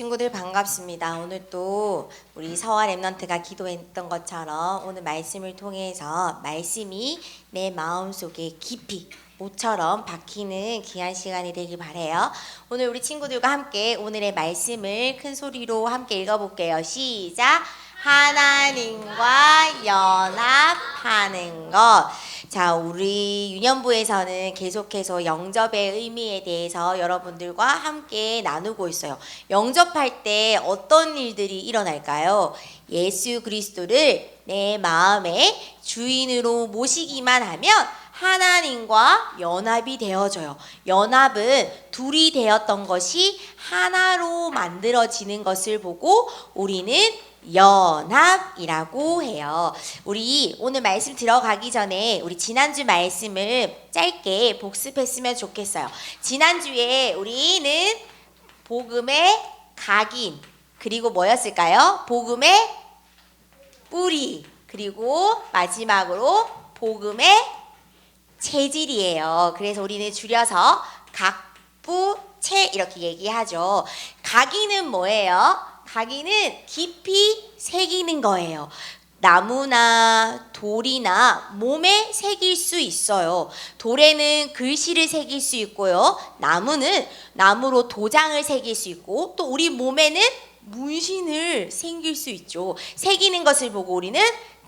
친구들 반갑습니다. 오늘 또 우리 서화 랩넌트가 기도했던 것처럼 오늘 말씀을 통해서 말씀이 내 마음속에 깊이 모처럼 박히는 귀한 시간이 되길 바래요. 오늘 우리 친구들과 함께 오늘의 말씀을 큰 소리로 함께 읽어볼게요. 시작. 하나님과 연합하는 것. 자, 우리 유년부에서는 계속해서 영접의 의미에 대해서 여러분들과 함께 나누고 있어요. 영접할 때 어떤 일들이 일어날까요? 예수 그리스도를 내 마음의 주인으로 모시기만 하면 하나님과 연합이 되어져요. 연합은 둘이 되었던 것이 하나로 만들어지는 것을 보고 우리는 연합이라고 해요. 우리 오늘 말씀 들어가기 전에 우리 지난주 말씀을 짧게 복습했으면 좋겠어요. 지난주에 우리는 복음의 각인 그리고 뭐였을까요? 복음의 뿌리 그리고 마지막으로 복음의 체질이에요. 그래서 우리는 줄여서 각부체 이렇게 얘기하죠. 각인은 뭐예요? 각인은 깊이 새기는 거예요. 나무나 돌이나 몸에 새길 수 있어요. 돌에는 글씨를 새길 수 있고요. 나무는 나무로 도장을 새길 수 있고 또 우리 몸에는 문신을 새길 수 있죠. 새기는 것을 보고 우리는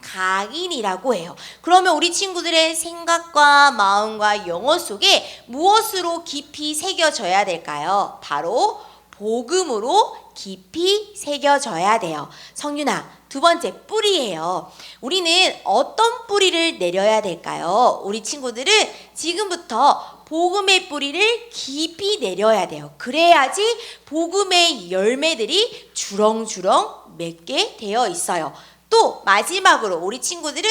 각인이라고 해요. 그러면 우리 친구들의 생각과 마음과 영어 속에 무엇으로 깊이 새겨져야 될까요? 바로 복음으로 깊이 새겨져야 돼요. 성윤아, 두 번째 뿌리예요. 우리는 어떤 뿌리를 내려야 될까요? 우리 친구들은 지금부터 복음의 뿌리를 깊이 내려야 돼요. 그래야지 복음의 열매들이 주렁주렁 맺게 되어 있어요. 또 마지막으로 우리 친구들은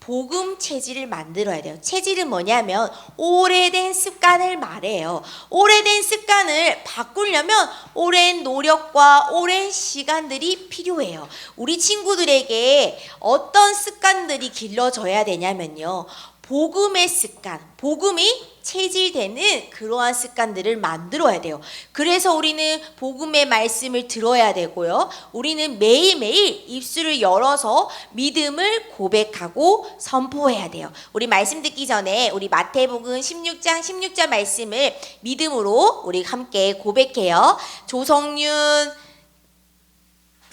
복음 체질을 만들어야 돼요. 체질은 뭐냐면 오래된 습관을 말해요. 오래된 습관을 바꾸려면 오랜 노력과 오랜 시간들이 필요해요. 우리 친구들에게 어떤 습관들이 길러져야 되냐면요. 복음의 습관, 복음이 체질되는 그러한 습관들을 만들어야 돼요. 그래서 우리는 복음의 말씀을 들어야 되고요. 우리는 매일매일 입술을 열어서 믿음을 고백하고 선포해야 돼요. 우리 말씀 듣기 전에 우리 마태복음 16장 16절 말씀을 믿음으로 우리 함께 고백해요. 조성윤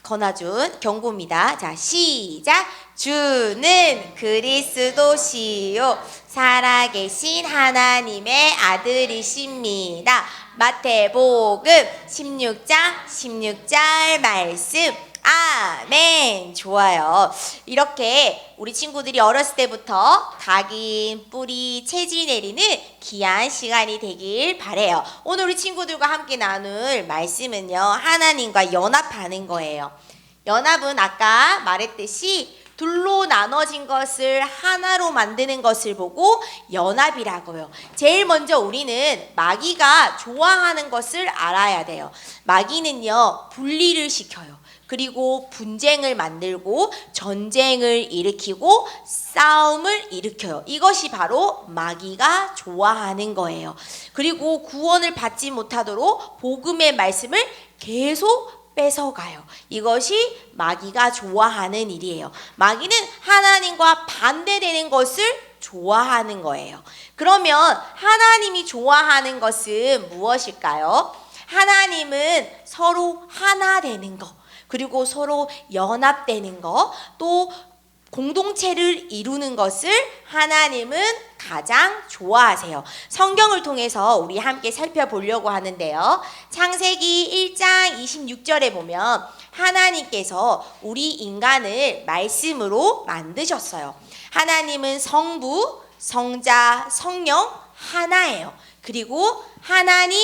권하준 경고입니다. 자, 시작. 주는 그리스도시요 살아계신 하나님의 아들이십니다. 마태복음 16장 16절 말씀. 아멘. 좋아요. 이렇게 우리 친구들이 어렸을 때부터 각인, 뿌리, 체질 내리는 귀한 시간이 되길 바래요. 오늘 우리 친구들과 함께 나눌 말씀은요. 하나님과 연합하는 거예요. 연합은 아까 말했듯이 둘로 나눠진 것을 하나로 만드는 것을 보고 연합이라고요. 제일 먼저 우리는 마귀가 좋아하는 것을 알아야 돼요. 마귀는요, 분리를 시켜요. 그리고 분쟁을 만들고 전쟁을 일으키고 싸움을 일으켜요. 이것이 바로 마귀가 좋아하는 거예요. 그리고 구원을 받지 못하도록 복음의 말씀을 계속 뺏어가요. 이것이 마귀가 좋아하는 일이에요. 마귀는 하나님과 반대되는 것을 좋아하는 거예요. 그러면 하나님이 좋아하는 것은 무엇일까요? 하나님은 서로 하나 되는 거. 그리고 서로 연합되는 거, 또 공동체를 이루는 것을 하나님은 가장 좋아하세요. 성경을 통해서 우리 함께 살펴보려고 하는데요. 창세기 1장 26절에 보면 하나님께서 우리 인간을 말씀으로 만드셨어요. 하나님은 성부, 성자, 성령 하나예요. 그리고 하나님,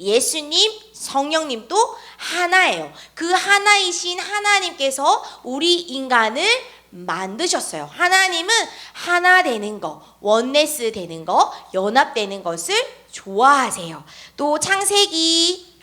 예수님, 성령님도 하나예요. 그 하나이신 하나님께서 우리 인간을 만드셨어요. 하나님은 하나 되는 거, 원네스 되는 거, 연합되는 것을 좋아하세요. 또 창세기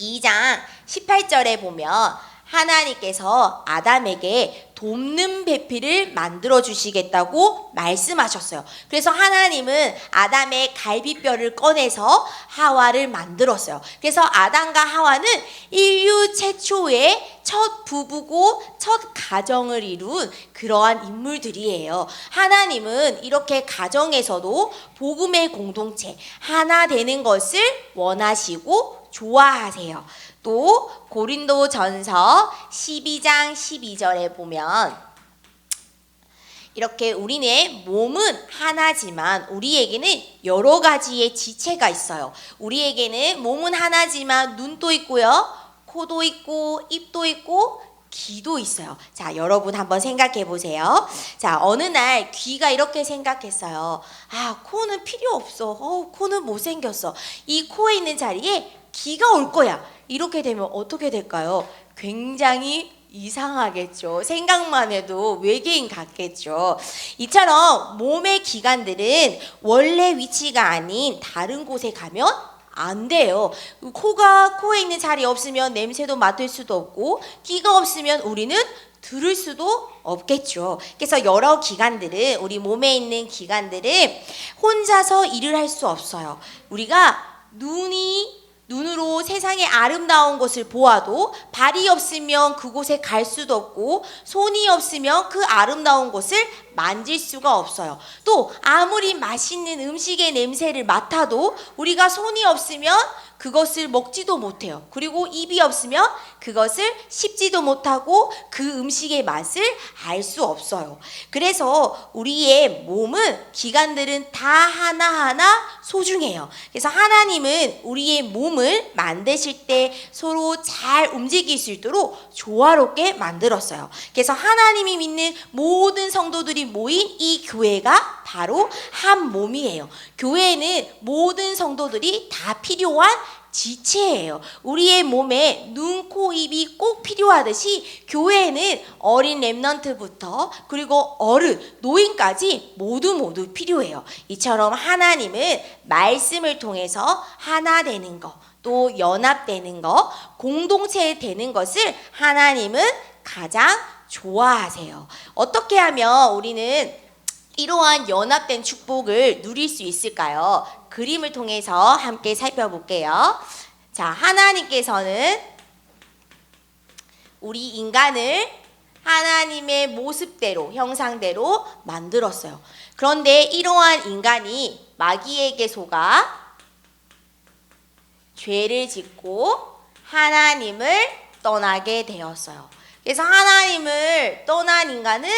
2장 18절에 보면 하나님께서 아담에게 돕는 배필을 만들어 주시겠다고 말씀하셨어요. 그래서 하나님은 아담의 갈비뼈를 꺼내서 하와를 만들었어요. 그래서 아담과 하와는 인류 최초의 첫 부부고 첫 가정을 이룬 그러한 인물들이에요. 하나님은 이렇게 가정에서도 복음의 공동체 하나 되는 것을 원하시고 좋아하세요. 또 고린도 전서 12장 12절에 보면 이렇게 우리네 몸은 하나지만 우리에게는 여러 가지의 지체가 있어요. 우리에게는 몸은 하나지만 눈도 있고요. 코도 있고 입도 있고 귀도 있어요. 자, 여러분 한번 생각해 보세요. 자, 어느 날 귀가 이렇게 생각했어요. 아, 코는 필요 없어. 어, 코는 못생겼어. 이 코에 있는 자리에 귀가 올 거야. 이렇게 되면 어떻게 될까요? 굉장히 이상하겠죠. 생각만 해도 외계인 같겠죠. 이처럼 몸의 기관들은 원래 위치가 아닌 다른 곳에 가면 안 돼요. 코가 코에 있는 자리 없으면 냄새도 맡을 수도 없고 귀가 없으면 우리는 들을 수도 없겠죠. 그래서 여러 기관들은 우리 몸에 있는 기관들은 혼자서 일을 할 수 없어요. 우리가 눈이 눈으로 세상의 아름다운 것을 보아도 발이 없으면 그곳에 갈 수도 없고 손이 없으면 그 아름다운 곳을 만질 수가 없어요. 또 아무리 맛있는 음식의 냄새를 맡아도 우리가 손이 없으면 그것을 먹지도 못해요. 그리고 입이 없으면 그것을 씹지도 못하고 그 음식의 맛을 알 수 없어요. 그래서 우리의 몸은 기관들은 다 하나하나 소중해요. 그래서 하나님은 우리의 몸을 만드실 때 서로 잘 움직일 수 있도록 조화롭게 만들었어요. 그래서 하나님이 믿는 모든 성도들이 모인 이 교회가 바로 한 몸이에요. 교회는 모든 성도들이 다 필요한 지체예요. 우리의 몸에 눈, 코, 입이 꼭 필요하듯이 교회에는 어린 랩넌트부터 그리고 어른, 노인까지 모두 모두 필요해요. 이처럼 하나님은 말씀을 통해서 하나 되는 거, 또 연합되는 거, 공동체 되는 것을 하나님은 가장 좋아하세요. 어떻게 하면 우리는 이러한 연합된 축복을 누릴 수 있을까요? 그림을 통해서 함께 살펴볼게요. 자, 하나님께서는 우리 인간을 하나님의 모습대로, 형상대로 만들었어요. 그런데 이러한 인간이 마귀에게 속아 죄를 짓고 하나님을 떠나게 되었어요. 그래서 하나님을 떠난 인간은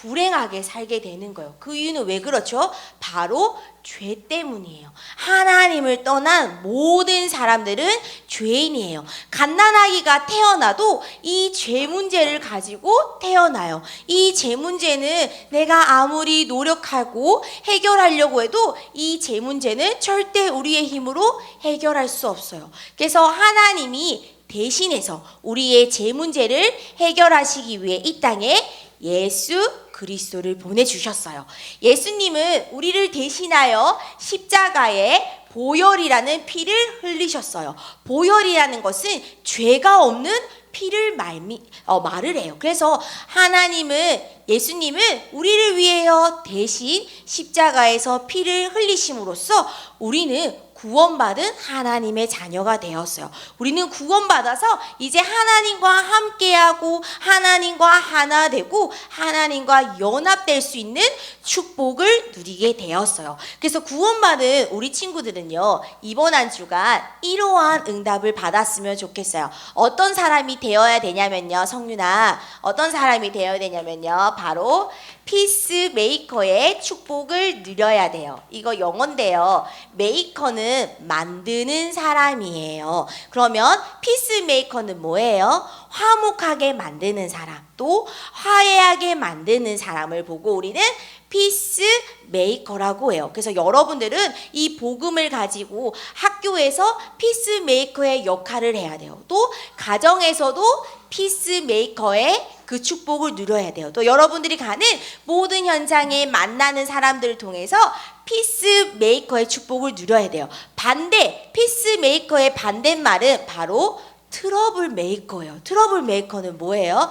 불행하게 살게 되는 거예요. 그 이유는 왜 그렇죠? 바로 죄 때문이에요. 하나님을 떠난 모든 사람들은 죄인이에요. 갓난아기가 태어나도 이 죄 문제를 가지고 태어나요. 이 죄 문제는 내가 아무리 노력하고 해결하려고 해도 이 죄 문제는 절대 우리의 힘으로 해결할 수 없어요. 그래서 하나님이 대신해서 우리의 죄 문제를 해결하시기 위해 이 땅에 예수 그리스도를 보내주셨어요. 예수님은 우리를 대신하여 십자가에 보혈이라는 피를 흘리셨어요. 보혈이라는 것은 죄가 없는 피를 말미, 어, 말을 해요. 그래서 하나님은 예수님은 우리를 위해요 대신 십자가에서 피를 흘리심으로써 우리는 구원받은 하나님의 자녀가 되었어요. 우리는 구원받아서 이제 하나님과 함께하고 하나님과 하나 되고 하나님과 연합될 수 있는 축복을 누리게 되었어요. 그래서 구원받은 우리 친구들은요, 이번 한 주간 이러한 응답을 받았으면 좋겠어요. 어떤 사람이 되어야 되냐면요, 성윤아. 어떤 사람이 되어야 되냐면요, 바로 피스 메이커의 축복을 누려야 돼요. 이거 영어인데요. 메이커는 만드는 사람이에요. 그러면 피스 메이커는 뭐예요? 화목하게 만드는 사람, 또 화해하게 만드는 사람을 보고 우리는 피스 메이커라고 해요. 그래서 여러분들은 이 복음을 가지고 학교에서 피스 메이커의 역할을 해야 돼요. 또 가정에서도 피스 메이커의 그 축복을 누려야 돼요. 또 여러분들이 가는 모든 현장에 만나는 사람들을 통해서 피스 메이커의 축복을 누려야 돼요. 반대, 피스 메이커의 반대말은 바로 트러블 메이커예요. 트러블 메이커는 뭐예요?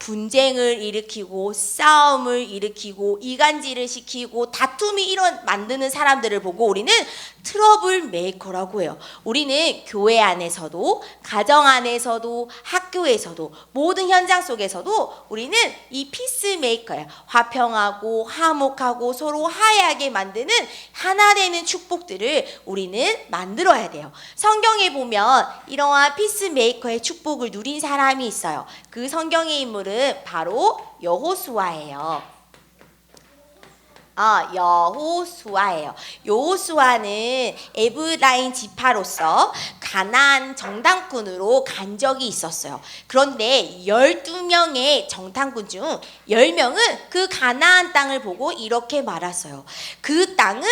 분쟁을 일으키고 싸움을 일으키고 이간질을 시키고 다툼이 이런 만드는 사람들을 보고 우리는 트러블 메이커라고 해요. 우리는 교회 안에서도 가정 안에서도 학교에서도 모든 현장 속에서도 우리는 이 피스 메이커예요. 화평하고 화목하고 서로 화해하게 만드는 하나 되는 축복들을 우리는 만들어야 돼요. 성경에 보면 이러한 피스 메이커의 축복을 누린 사람이 있어요. 그 성경의 인물은 바로 여호수아예요. 아, 여호수아예요. 여호수아는 에브라임 지파로서 가나안 정탐꾼으로 간 적이 있었어요. 그런데 12명의 정탐꾼 중 10명은 그 가나안 땅을 보고 이렇게 말했어요. 그 땅은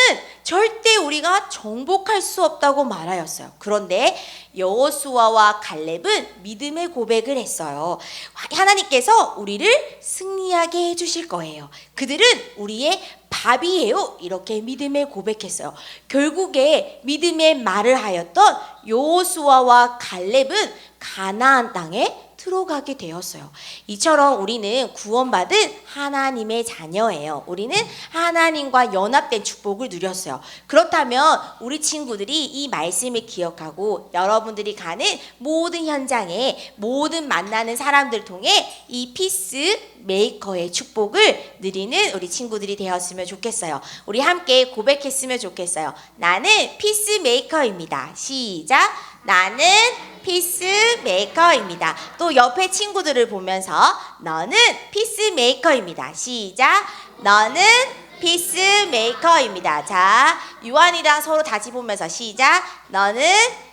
절대 우리가 정복할 수 없다고 말하였어요. 그런데 여호수아와 갈렙은 믿음의 고백을 했어요. 하나님께서 우리를 승리하게 해 주실 거예요. 그들은 우리의 밥이에요. 이렇게 믿음의 고백했어요. 결국에 믿음의 말을 하였던 여호수아와 갈렙은 가나안 땅에 들어가게 되었어요. 이처럼 우리는 구원받은 하나님의 자녀예요. 우리는 하나님과 연합된 축복을 누렸어요. 그렇다면 우리 친구들이 이 말씀을 기억하고 여러분들이 가는 모든 현장에 모든 만나는 사람들 통해 이 피스 메이커의 축복을 누리는 우리 친구들이 되었으면 좋겠어요. 우리 함께 고백했으면 좋겠어요. 나는 피스 메이커입니다. 시작. 나는 피스메이커입니다. 또 옆에 친구들을 보면서 너는 피스메이커입니다. 시작. 너는 피스메이커입니다. 자, 유한이랑 서로 다시 보면서 시작. 너는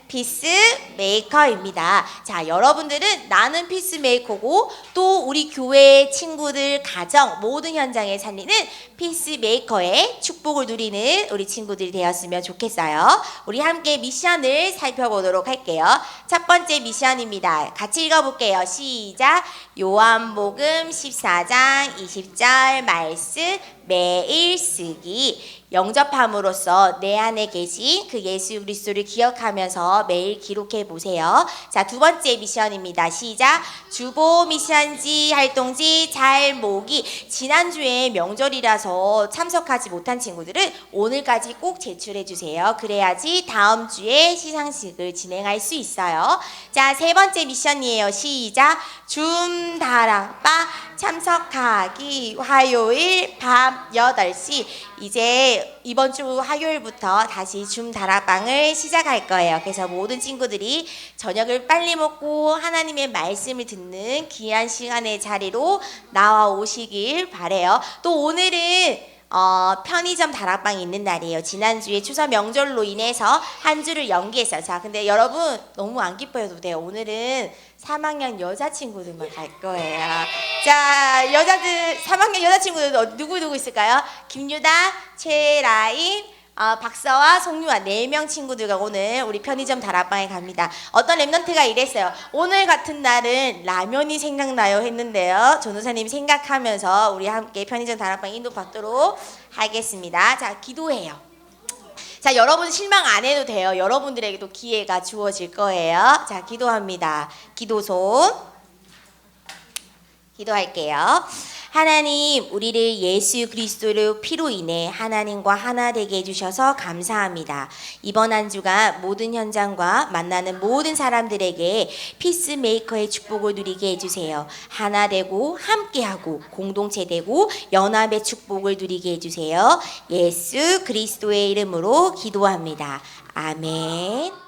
피스메이커입니다. 자, 여러분들은 나는 피스메이커고 또 우리 교회 친구들 가정 모든 현장에 살리는 피스메이커의 축복을 누리는 우리 친구들이 되었으면 좋겠어요. 우리 함께 미션을 살펴보도록 할게요. 첫 번째 미션입니다. 같이 읽어볼게요. 시작. 요한복음 14장 20절 말씀 매일 쓰기. 영접함으로써 내 안에 계신 그 예수 그리스도를 기억하면서 매일 기록해 보세요. 자, 두 번째 미션입니다. 시작. 주보 미션지 활동지 잘 모기. 지난주에 명절이라서 참석하지 못한 친구들은 오늘까지 꼭 제출해 주세요. 그래야지 다음 주에 시상식을 진행할 수 있어요. 자, 세 번째 미션이에요. 시작. 줌다락바 참석하기 화요일 밤 8시 이제 이번 주 화요일부터 다시 줌 다락방을 시작할 거예요. 그래서 모든 친구들이 저녁을 빨리 먹고 하나님의 말씀을 듣는 귀한 시간의 자리로 나와 오시길 바래요. 또 오늘은 어, 편의점 다락방이 있는 날이에요. 지난주에 추석 명절로 인해서 한 주를 연기했어요. 자, 근데 여러분 너무 안 기뻐해도 돼요. 오늘은 3학년 여자친구들만 갈 거예요. 자, 여자들, 3학년 여자친구들 어, 누구 누구 있을까요? 김유다, 최라임, 어, 박서와 송유아 네 명 친구들과 오늘 우리 편의점 다락방에 갑니다. 어떤 랩런트가 이랬어요. 오늘 같은 날은 라면이 생각나요 했는데요. 전우사님 생각하면서 우리 함께 편의점 다락방 인도 받도록 하겠습니다. 자, 기도해요. 자, 여러분 실망 안 해도 돼요. 여러분들에게도 기회가 주어질 거예요. 자, 기도합니다. 기도 손. 기도할게요. 하나님, 우리를 예수 그리스도의 피로 인해 하나님과 하나 되게 해주셔서 감사합니다. 이번 한 주가 모든 현장과 만나는 모든 사람들에게 피스메이커의 축복을 누리게 해주세요. 하나 되고, 함께하고, 공동체 되고, 연합의 축복을 누리게 해주세요. 예수 그리스도의 이름으로 기도합니다. 아멘.